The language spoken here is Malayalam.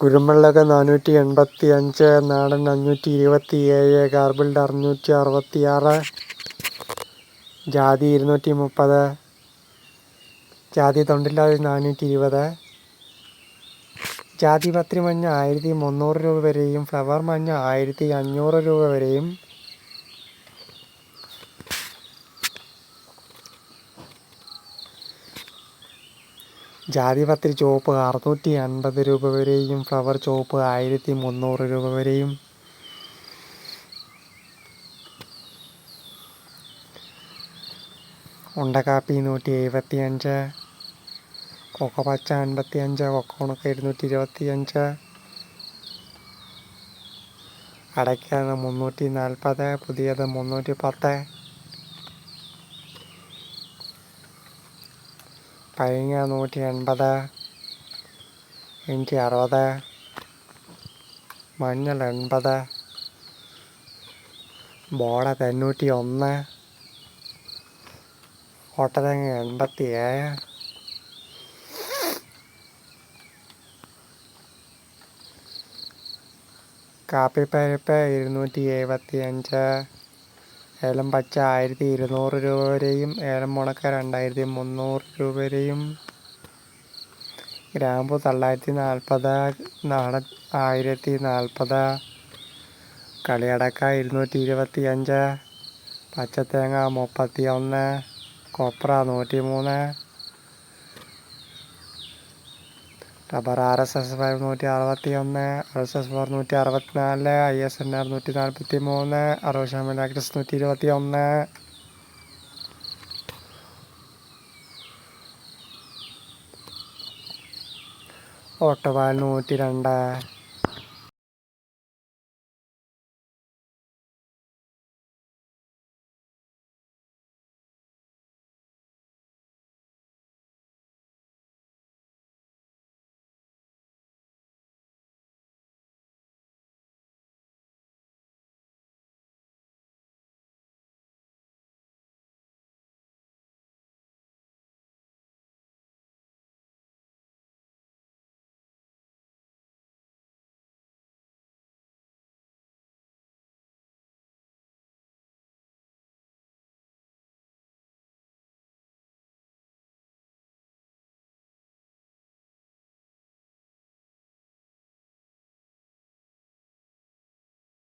കുരുമുളക് നാനൂറ്റി എൺപത്തി അഞ്ച് നാടൻ അഞ്ഞൂറ്റി ഇരുപത്തി ഏഴ് കാർബിൾഡ് അറുന്നൂറ്റി അറുപത്തി ആറ് ജാതി ഇരുന്നൂറ്റി മുപ്പത് ജാതി തൊണ്ടില്ലാതെ നാനൂറ്റി ഇരുപത് ജാതി പത്രി മഞ്ഞ ആയിരത്തി മുന്നൂറ് രൂപ വരെയും ഫ്ലവർ മഞ്ഞ ആയിരത്തി അഞ്ഞൂറ് രൂപ വരെയും ജാതിപത്രി ചുവപ്പ് അറുന്നൂറ്റി അൻപത് രൂപ വരെയും ഫ്ലവർ ചുവപ്പ് ആയിരത്തി മുന്നൂറ് രൂപ വരെയും. ഉണ്ടക്കാപ്പി നൂറ്റി എഴുപത്തി അഞ്ച് കൊക്ക പച്ച അൻപത്തി അഞ്ച് കൊക്ക ഉണക്ക ഇരുന്നൂറ്റി ഇരുപത്തി അഞ്ച് അടയ്ക്കാതെ മുന്നൂറ്റി നാൽപ്പത് പുതിയത് മുന്നൂറ്റി പത്ത് പഴങ്ങ നൂറ്റി എൺപത് ഇഞ്ചി അറുപത് മഞ്ഞൾ എൺപത് ബോള തൊണ്ണൂറ്റി ഒന്ന് ഓട്ടതേങ്ങ എൺപത്തി ഏഴ് കാപ്പിപ്പരിപ്പ് ഇരുന്നൂറ്റി എഴുപത്തി അഞ്ച് ഏലം പച്ച ആയിരത്തി ഇരുന്നൂറ് രൂപ വരെയും ഏലം ഉണക്ക രണ്ടായിരത്തി മുന്നൂറ് രൂപ വരെയും. ഗ്രാമ്പു തൊള്ളായിരത്തി നാൽപ്പത് നാടൻ ആയിരത്തി നാൽപ്പത്. കളിയടക്ക ഇരുന്നൂറ്റി ഇരുപത്തി അഞ്ച് പച്ചത്തേങ്ങ മുപ്പത്തി ഒന്ന് കൊപ്ര നൂറ്റി മൂന്ന് റബ്ബർ ആർ എസ് എസ് നൂറ്റി അറുപത്തി ഒന്ന് ആർ എസ് എസ് നൂറ്റി അറുപത്തിനാല് ഐ എസ് എൻ ആർ നൂറ്റി നാൽപ്പത്തി മൂന്ന് ആക്ടസ് നൂറ്റി ഇരുപത്തി ഒന്ന് ഓട്ടോബാൽ നൂറ്റി രണ്ട്